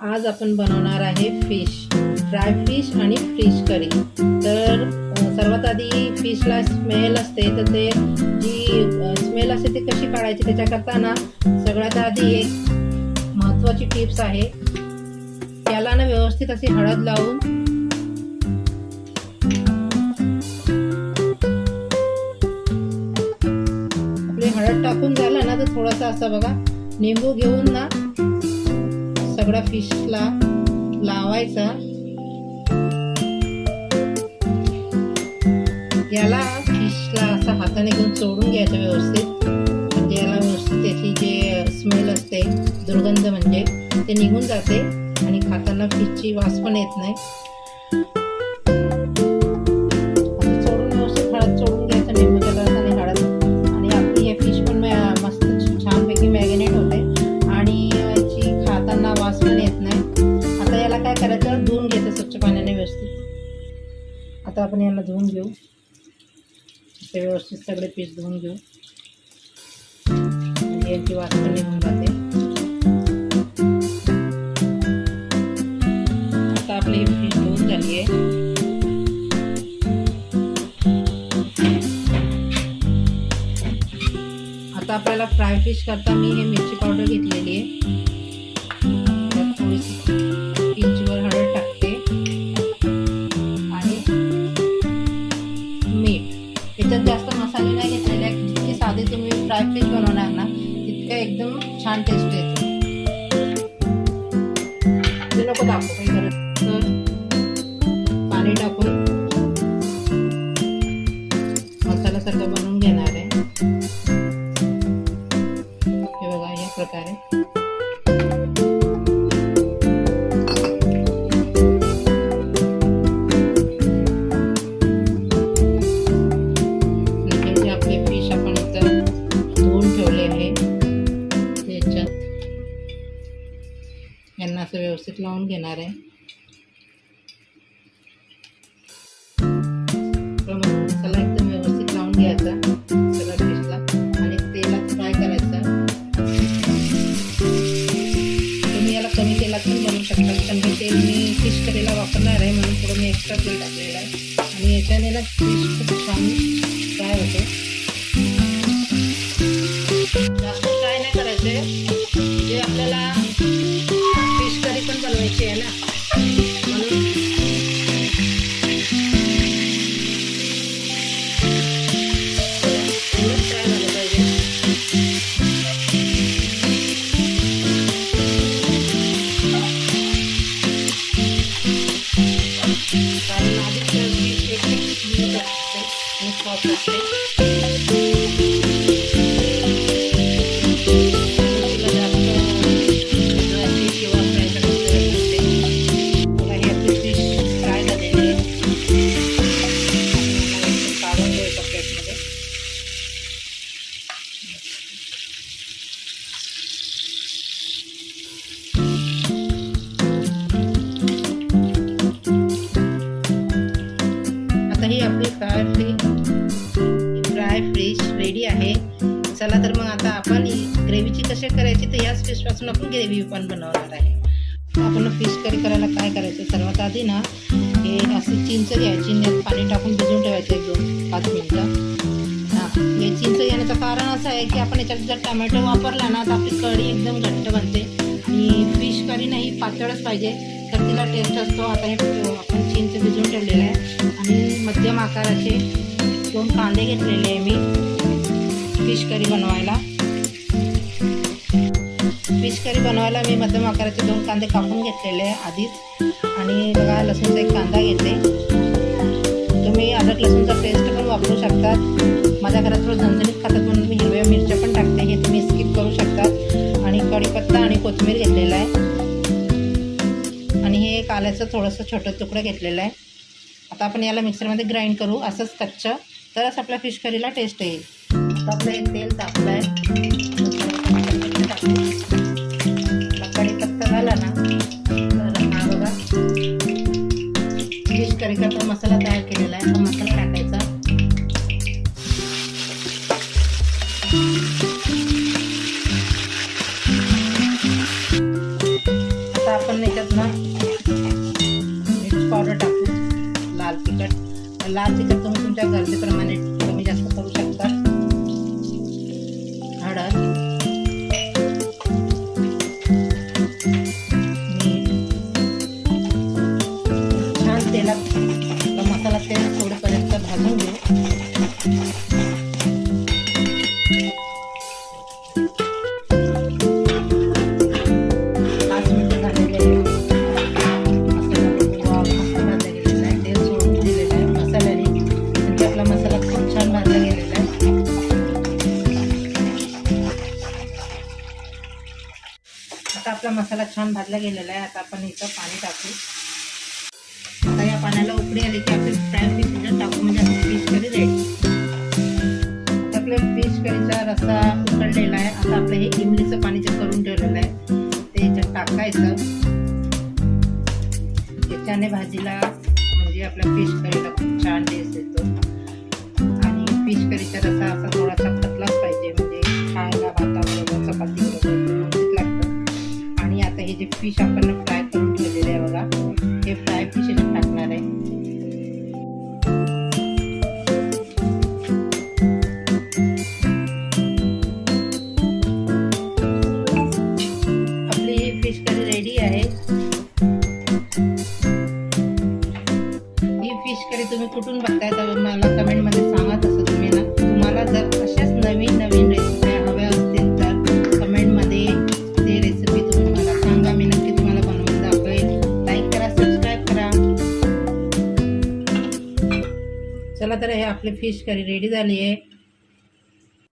आज आपण बनवणार आहे फिश ड्राय फिश आणि फिश करी. तर सर्वात आधी फिशला स्मेल असते तर ते जी स्मेल असते ती कशी काढायची त्याच्याकरता ना सगळ्यात आधी एक महत्त्वाची टिप्स आहे. त्याला ना व्यवस्थित अशी हळद लावून आपली हळद टाकून झालं ना तर थोडंसं असं बघा निंबू घेऊन ना सगळ्या फिशला लावायचा. याला फिशला असं हाताने घेऊन चोडून घ्यायचं व्यवस्थित. म्हणजे याला व्यवस्थित त्याची जे स्मेल असते दुर्गंध म्हणजे ते निघून जाते आणि खाताना फिशची वास पण येत नाही. आता आपण याला धुवून असे व्यवस्थित सगळे पीस धुवून जाते. आता आपल्याला फ्राय फ़िश करता मी मिरची घेतलेली आहे. छान टेस्ट येते. नको तर पाणी टाकून मसाल्यासारखं बनवून घेणार आहे. हे बघा या प्रकारे. असं व्यवस्थित लावून घेणार आहे. तर मग मसाला एकदम व्यवस्थित लावून घ्यायचा सगळ्या फिशला आणि तेलात फ्राय करायचा. तुम्ही याला कमी तेलात पण बनवू शकता कारण हे तेल मी फिश करीला वापरणार आहे म्हणून थोडं मी एक्स्ट्रा तेल टाकलेलं आहे. आणि याच्याने ना फिश खूप छान फ्राय होते. जास्त फ्राय नाही करायचे. जे आपल्याला হয়েছে না Thank you. कसे करायचे तर याच फिशपासून आपण ग्रेव्ही पण बनवणार आहे. आपण फिश करी करायला काय करायचं? सर्वात आधी ना हे असं चिंच घ्यायची आणि पाणी टाकून भिजून ठेवायचं एक दोन पाच मिनटं. हां हे चिंच घेण्याचं कारण असं आहे की आपण याच्यात जर टमॅटो वापरला ना तर आपली कढी एकदम घट्ट बनते. आणि फिश करी नाही पातळच पाहिजे तर तिला टेस्ट असतो. आता हे आपण चिंच भिजवून ठेवलेलं आहे. आणि मध्यम आकाराचे दोन कांदे घेतलेले आहे मी फिश करी बनवायला. फिश करी बनवायला मी मध्यम आकाराचे दोन कांदे कापून घेतलेले आहे आधीच. आणि बघा लसूणचा एक कांदा घेते. तुम्ही अदरक लसूणचा पेस्ट पण वापरू शकतात माझ्या घरात थोडं झणझणीत खातात म्हणून मी हिरव्या मिरच्या पण टाकते. हे तुम्ही स्किप करू शकतात. आणि कढीपत्ता आणि कोथिंबीर घेतलेला आहे. आणि हे एक आल्याचं थोडंसं छोटं तुकडं घेतलेलं आहे. आता आपण याला मिक्सरमध्ये ग्राइंड करू. असंच कच्चं. तरच आपल्या फिश करीला टेस्ट येईल. आता आपलं एक तेल तापलं आहे. आता आपण याच्यात ना मिर्च पावडर टाकू. लाल तिखट. लाल तिखट तुम्ही तुमच्या गरजेप्रमाणे आता मसाला छान भाजला गेलेला आहे. आता आपण इथं पाणी टाकू. आता या पाण्याला उकडी आली की आपण फ्राय पीस त्याच्यात टाकू म्हणजे आपली फिश करी रेडी आपल्या फिश करीचा रस्सा उकळलेला आहे. आता आपलं हे इमलीचं पाणी जे करून ठेवलेलं आहे ते याच्यात टाकायचं. याच्याने भाजीला म्हणजे आपल्या फिश करीला खूप छान टेस्ट येतो. आणि फिश करीचा रस्सा असा थोडासा पतलाच पाहिजे म्हणजे खायला भाताबरोबर चपाती बरोबर हे जे फिश आपण फ्राय करून ठेवलेले आहे बघा हे फ्राय फिश याच्यात टाकणार आहे आपली ही। फिश करी रेडी आहे ही फिश करी तुम्ही कुठून आपली फिश करी रेडी झाली आहे.